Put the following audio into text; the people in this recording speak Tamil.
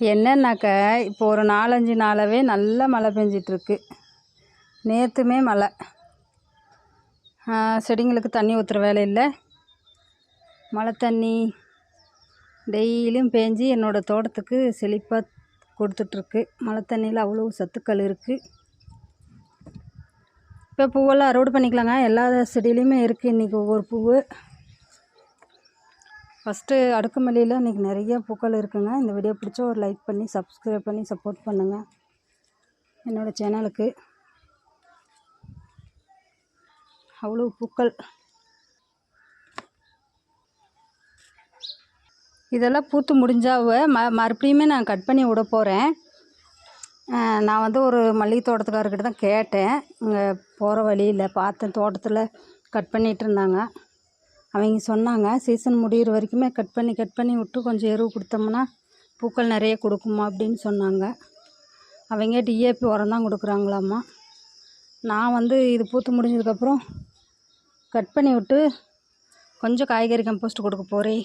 என்னன்னாக்கா இப்போ ஒரு நாலஞ்சு நாளாகவே நல்ல மழை பெஞ்சிட்ருக்கு. நேற்றுமே மழை. செடிங்களுக்கு தண்ணி ஊற்றுற வேலை இல்லை. மழை தண்ணி டெய்லியும் பேஞ்சு என்னோடய தோட்டத்துக்கு செழிப்பாக கொடுத்துட்ருக்கு. மழை தண்ணியில் அவ்வளோ சத்துக்கள் இருக்குது இப்போ பூவெல்லாம் அறுவடை பண்ணிக்கலாங்க. எல்லா செடியிலையுமே இருக்குது இன்றைக்கி ஒவ்வொரு பூவு. ஃபஸ்ட்டு அடுக்குமல்லியில் இன்றைக்கி நிறைய பூக்கள் இருக்குங்க. இந்த வீடியோ பிடிச்சா ஒரு லைக் பண்ணி சப்ஸ்கிரைப் பண்ணி சப்போர்ட் பண்ணுங்கள் என்னோடய சேனலுக்கு. அவ்வளோ பூக்கள். இதெல்லாம் பூத்து முடிஞ்சாவ ம மறுபடியுமே நான் கட் பண்ணி விட போகிறேன் நான் வந்து ஒரு மல்லிகை தோட்டத்துக்காரர்கிட்ட தான் கேட்டேன். இங்கே போகிற வழியில் பார்த்தேன் தோட்டத்தில் கட் பண்ணிகிட்டு இருந்தாங்க. அவங்க சொன்னாங்க சீசன் முடிகிற வரைக்குமே கட் பண்ணி கட் பண்ணி விட்டு கொஞ்சம் எருவு கொடுத்தோம்னா பூக்கள் நிறைய கொடுக்குமா? அப்படின்னு சொன்னாங்க. அவங்க டிஏபி உரம் தான் கொடுக்குறாங்களாம்மா. நான் வந்து இது பூத்து முடிஞ்சதுக்கப்புறம் கட் பண்ணி விட்டு கொஞ்சம் காய்கறி கம்போஸ்ட் கொடுக்க போகிறேன்